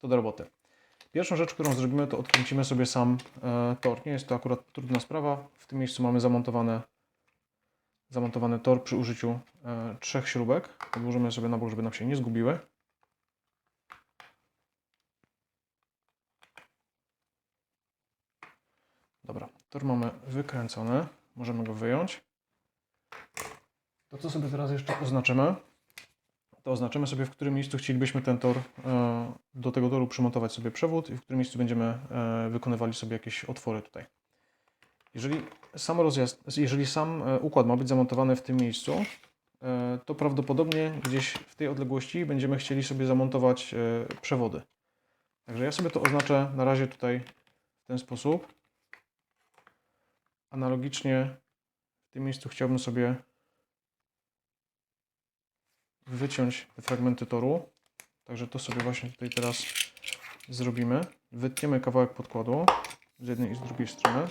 to do roboty. Pierwszą rzecz, którą zrobimy, to odkręcimy sobie sam e, tor. Nie jest to akurat trudna sprawa. W tym miejscu mamy zamontowane, zamontowany tor przy użyciu e, trzech śrubek. Odłożymy sobie na bok, żeby nam się nie zgubiły. Dobra, tor mamy wykręcony. Możemy go wyjąć. To co sobie teraz jeszcze oznaczymy, to oznaczymy sobie, w którym miejscu chcielibyśmy ten tor, e, do tego toru przymontować sobie przewód i w którym miejscu będziemy e, wykonywali sobie jakieś otwory tutaj. Jeżeli sam rozjazd, jeżeli sam e, układ ma być zamontowany w tym miejscu, to prawdopodobnie gdzieś w tej odległości będziemy chcieli sobie zamontować przewody. Także ja sobie to oznaczę na razie tutaj w ten sposób. Analogicznie w tym miejscu chciałbym sobie wyciąć te fragmenty toru. Także to sobie właśnie tutaj teraz zrobimy. Wytniemy kawałek podkładu z jednej i z drugiej strony.